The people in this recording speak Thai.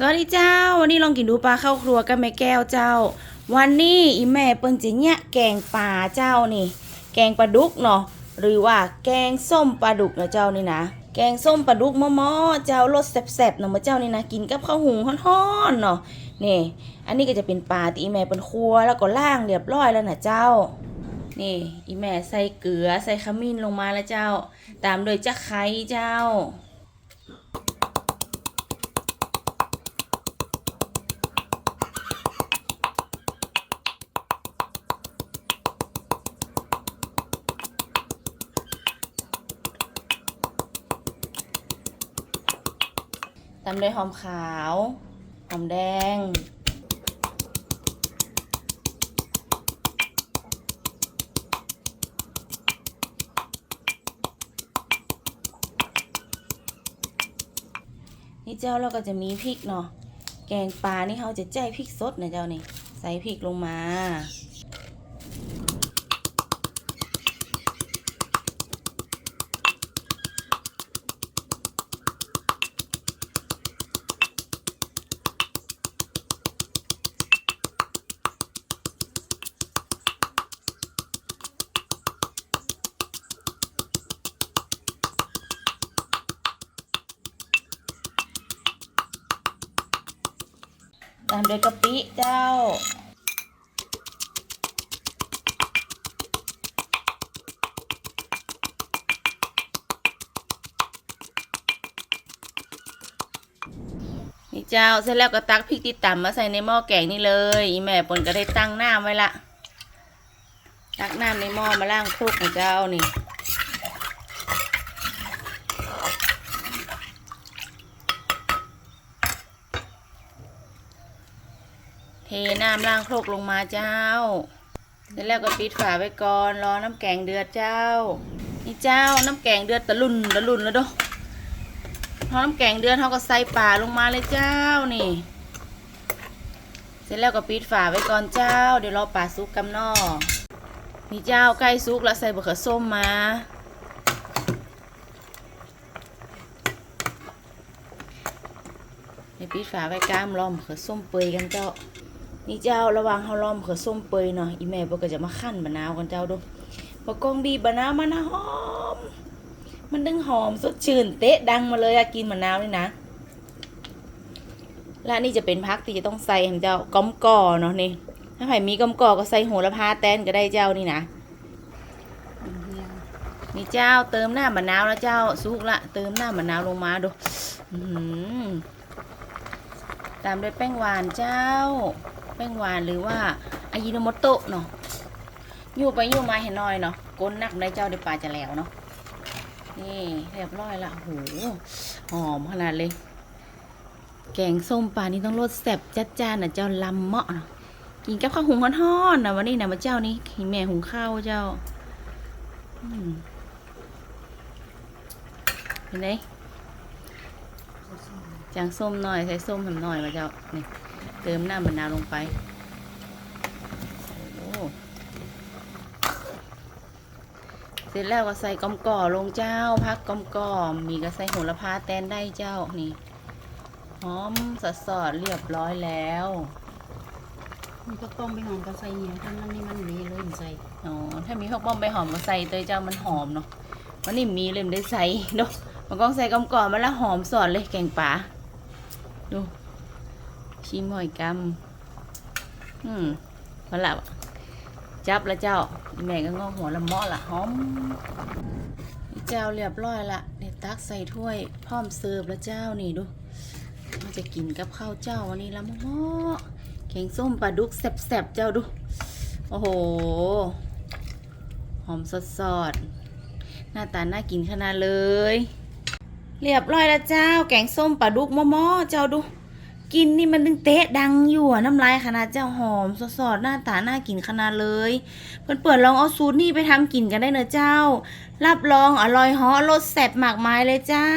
สวัสดีเจ้า วันนี้ลองกินดูปลาเข้าครัวกับแม่แก้วเจ้า วันนี้อีแม่เปิ้นจิเนี่ยแกงปลาเจ้านี่ แกงปลาดุกเนาะหรือว่าแกงส้มปลาดุกนะเจ้านี่นะแกงส้มปลาดุกมอๆเจ้ารสแซ่บๆเนาะมาเจ้านี่นะกินกับข้าวหุงฮ้อนๆเนาะนี่อันนี้ก็จะเป็นปลาที่อีแม่เป็นครัวแล้วก็ล่างเรียบร้อยแล้วนะเจ้า นี่อีแม่ใส่เกลือใส่ขมิ้นลงมาแล้วเจ้า ตามโดวยจะไคร้เจ้า ตามด้วยหอมขาว หอมแดง นี่เจ้าเราก็จะมีพริกเนาะ แกงปลานี่เขาจะใจพริกสดนะเจ้านี่ ใส่พริกลงมา ตามด้วยกะปิเจ้า นี่เจ้าเสร็จแล้วก็ตักพริกที่ตำมาใส่ในหม้อแกงนี่เลย อีแม่ปนก็ได้ตั้งน้ำไว้ละ ตักน้ำในหม้อมาล่างคลุกนะเจ้านี่ เทน้ำล้างโครกลงมาเจ้า เสร็จแล้วก็ปิดฝาไว้ก่อน รอน้ำแกงเดือดเจ้า นี่เจ้าน้ำแกงเดือดตะลุนตะลุนแล้วด้อพอน้ำแกงเดือดเขาก็ใส่ป่าลงมาเลยเจ้านี่ เสร็จแล้วก็ปิดฝาไว้ก่อนเจ้า เดี๋ยวรอป่าซุกกำนอนี่เจ้าใกล้ซุกแล้วใส่บะเขือส้มมาเดี๋ยวปิดฝาไว้กล้ามล้อมเขือส้มเปยกันเจ้า นี่เจ้าระวังเขาล้อมเขือส้มเปยเนาะอีแม่เพิ่ก็จะมาขั้นมะนาวกันเจ้าดูพอกองบีบมะนาวมันหอม มันดึงหอมสดชื่นเตะดังมาเลยอะกินมะนาวนี่นะและนี่จะเป็นพักที่จะต้องใส่ให้เจ้าก้อมก่อเนาะนี่ถ้าใครมีก้อมก่อก็ใส่โหระพาแตนก็ได้เจ้านี่นะนี่เจ้าเติมหน้ามะนาวแล้วเจ้าสุกละเติมหน้ามะนาวลงมาดูตามด้วยแป้งหวานเจ้า แป้งหวานหรือว่าอายิโนโมโตะเนาะอยู่ไปอยู่มาเห็นหน่อยเนาะก้นนักได้เจ้าเดี๋ยวปลาจะแล้วเนาะนี่เรียบร้อยละโหหอมขนาดเลย แกงส้มปลานี่ต้องรสแซ่บจัดจ้านนะเจ้าลำเหมาะเนาะกินกับข้าวหุงฮ้อนๆนะวันนี้นะมาเจ้านี่แม่หุงข้าวเจ้าเห็นไหมจางส้มหน่อยใส่ส้มหหน่อยมาเจ้านี่ ติมน้ำมะนาวลงไปโอ้เสร็จแล้วก็ใส่กอมก่อลงเจ้าพักกอมก่อมีก็ใส่โหระพาแตนได้เจ้านี่หอมสดสอดเรียบร้อยแล้วมันก็ต้มไปหอมก็ใส่เนี่ยทั้งนั้นนี่มันมีเลยมันใส่อ๋อถ้ามีผักบ้อมใบหอมก็ใส่เตยเจ้ามันหอมเนาะวันนี้มีเลยไม่ได้ใส่เนาะมันก็ใส่กอมก่อมาแล้วหอมสอดเลยแกงป่าดู ชิมหอยกำอืมพอละจับแล้วเจ้า แม่ก็งอหัวละเมาะละหอมเจ้าเรียบร้อยละเดี๋ยวตักใส่ถ้วย พร้อมเสิร์ฟแล้วเจ้านี่ดูเราจะกินกับข้าวเจ้าวันนี้ละเมาะแกงส้มปลาดุกแซ่บๆเจ้าดู โอ้โห หอมสดๆหน้าตาน่ากินขนาดเลย เรียบร้อยแล้วเจ้า แกงส้มปลาดุกมอๆเจ้าดู กินนี่มันดึงเตะดังอยู่อะน้ำลายขนาดเจ้าหอม สดๆหน้าตาน่ากินขนาดเลย เพื่อนเปิดลองเอาสูตรนี่ไปทำกินกันได้เนอะเจ้า รับรองอร่อยเหอรสแซ่บมากไม้เลยเจ้า